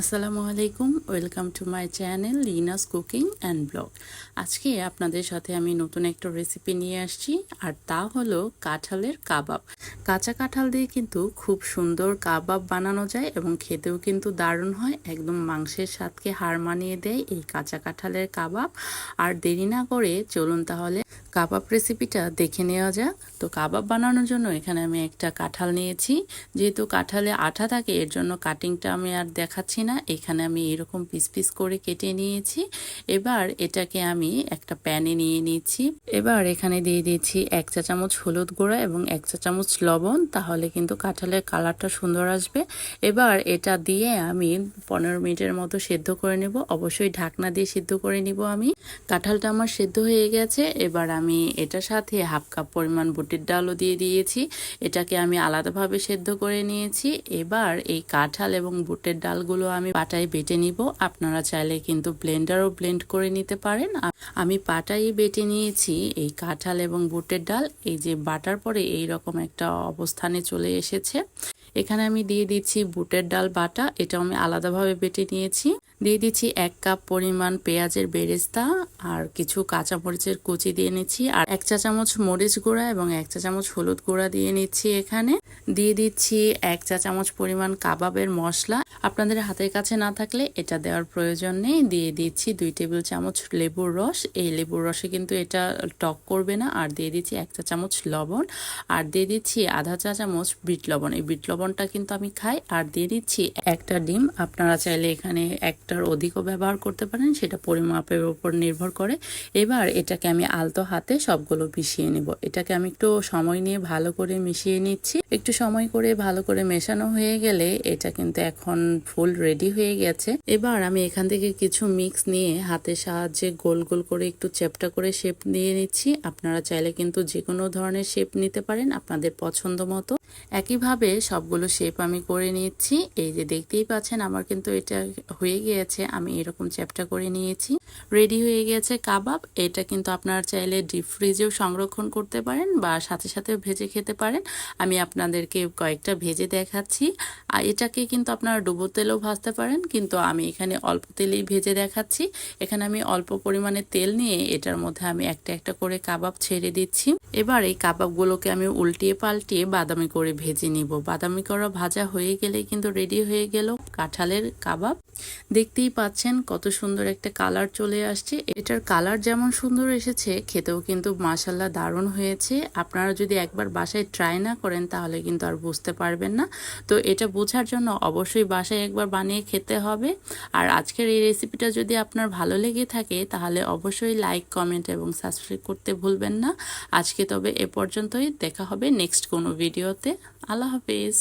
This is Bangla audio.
আসসালামু আলাইকুম, welcome to my channel Lina's cooking and blog. আজকে আপনাদের সাথে আমি নতুন একটা রেসিপি নিয়ে আসছি, আর তা হলো কাঁঠালের কাবাব। কাঁচা কাঁঠাল দিয়ে কিন্তু খুব সুন্দর কাবাব বানানো যায় এবং খেতেও কিন্তু দারুণ হয়, একদম মাংসের স্বাদকে হার মানিয়ে দেয় এই কাঁচা কাঁঠালের কাবাব। আর দেরি না করে চলুন তাহলে কাবাব রেসিপিটা দেখে নেওয়া যাক। তো কাবাব বানানোর জন্য এখানে আমি একটা কাঁঠাল নিয়েছি, যেহেতু কাঁঠালে আঠা থাকে, এর জন্য কাটিংটা আমি আর দেখাচ্ছি না, এখানে আমি এরকম পিস পিস করে কেটে নিয়েছি। এবার এটাকে আমি একটা প্যানে নিয়ে নিচ্ছি। এবার এখানে দিয়ে দিচ্ছি এক চা চামচ হলুদ গুঁড়া এবং এক চা চামচ লবণ, তাহলে কিন্তু কাঁঠালের কালারটা সুন্দর আসবে। এবার এটা দিয়ে আমি পনেরো মিনিটের মতো সেদ্ধ করে নেব। অবশ্যই ঢাকনা দিয়ে সিদ্ধ করে নিব আমি। কাঁঠালটা আমার সেদ্ধ হয়ে গেছে। এবার আমি এটার সাথে হাফ কাপ পরিমাণ বুটের ডালও দিয়ে দিয়েছি। এটাকে আমি আলাদাভাবে সেদ্ধ করে নিয়েছি। এবার এই কাঁঠাল এবং বুটের ডালগুলো আমি পাটাই বেটে নিব। আপনারা চাইলে কিন্তু ব্লেন্ডারও ব্লেন্ড করে নিতে পারেন। আমি পাটাই বেটে নিয়েছি। এই কাঁঠাল এবং বুটের ডাল, এই যে বাটার পরে এই রকম একটা অবস্থানে চলে এসেছে। এখানে আমি দিয়ে দিচ্ছি বুটের ডাল বাটা। এটা আমি আলাদাভাবে বেটে নিয়েছি। দিয়ে দিচ্ছি এক কাপ পরিমাণ পেঁয়াজের বেরেস্তা আর কিছু কাঁচা মরিচের কুচি দিয়ে নিচ্ছি আর এক চা চামচ মরিচ গুঁড়া এবং এক চা চামচ হলুদ গুঁড়া দিয়ে নিচ্ছি এখানে। দিয়ে দিচ্ছি এক চা চামচ পরিমাণ কাবাবের মশলা। আপনাদের হাতের কাছে না থাকলে এটা দেওয়ার প্রয়োজন নেই। দিয়ে দিচ্ছি দুই টেবিল চামচ লেবুর রস। এই লেবুর রসে কিন্তু এটা টক করবে না। আর দিয়ে দিচ্ছি এক চা চামচ লবণ। আর দিয়ে দিচ্ছি আধা চা চামচ বিট লবণ। এই বিট লবণটা কিন্তু আমি খাই। আর দিয়ে দিচ্ছি একটা ডিম। আপনারা চাইলে এখানে একটার অধিকও ব্যবহার করতে পারেন, সেটা পরিমাপের উপর নির্ভর করে। এবার এটাকে আমি আলতো হাতে সবগুলো মিশিয়ে নিব। এটাকে আমি একটু সময় নিয়ে ভালো করে মিশিয়ে নিচ্ছি। একটু সময় করে ভালো করে মেশানো হয়ে গেলে এটা কিন্তু এখন ফুল রেডি হয়ে গেছে। এবার আমি এখান থেকে কিছু মিক্স নিয়ে হাতের সাহায্যে গোল গোল করে একটু চ্যাপটা করে শেপ নিয়ে নিচ্ছি। আপনারা চাইলে কিন্তু যে কোনো ধরনের শেপ নিতে পারেন আপনাদের পছন্দ মতো। একইভাবে সবগুলো শেপ আমি করে নিচ্ছি এই যে দেখতেই পাচ্ছেন, আমার কিন্তু এটা হয়ে গিয়েছে, আমি এরকম চ্যাপটা করে নিয়েছি। রেডি হয়ে গেছে কাবাব, এটা কিন্তু আপনারা চাইলে ডিপ ফ্রিজেও সংরক্ষণ করতে পারেন বা সাথে সাথে ভেজে খেতে পারেন। আমি আপনাদেরকে কয়েকটা ভেজে দেখাচ্ছি। আর এটাকে কিন্তু আপনারা ডুবো তেলেও ভাজতে পারেন, কিন্তু আমি এখানে অল্প তেলেই ভেজে দেখাচ্ছি। এখানে আমি অল্প পরিমাণে তেল নিয়ে এটার মধ্যে আমি একটা একটা করে কাবাব ছেড়ে দিচ্ছি। এবার এই কাবাবগুলোকে আমি উল্টিয়ে পাল্টিয়ে বাদামি করে ভেজে নিব। বাদামি করা ভাজা হয়ে গেলে কিন্তু রেডি হয়ে গেল কাঁঠালের কাবাব। দেখতেই পাচ্ছেন কত সুন্দর একটা কালার চলে আসছে। এটার কালার যেমন সুন্দর এসেছে, খেতেও কিন্তু মাসাল্লা দারুণ হয়েছে। আপনারা যদি একবার বাসায় ট্রাই না করেন, তাহলে কিন্তু আর বুঝতে পারবেন না। তো এটা বোঝার জন্য অবশ্যই বাসায় একবার বানিয়ে খেতে হবে। আর আজকের এই রেসিপিটা যদি আপনার ভালো লেগে থাকে, তাহলে অবশ্যই লাইক কমেন্ট এবং সাবস্ক্রাইব করতে ভুলবেন না। আজকে তবে এ পর্যন্তই। দেখা হবে নেক্সট কোনো ভিডিওতে আল্লাহ হাফিজ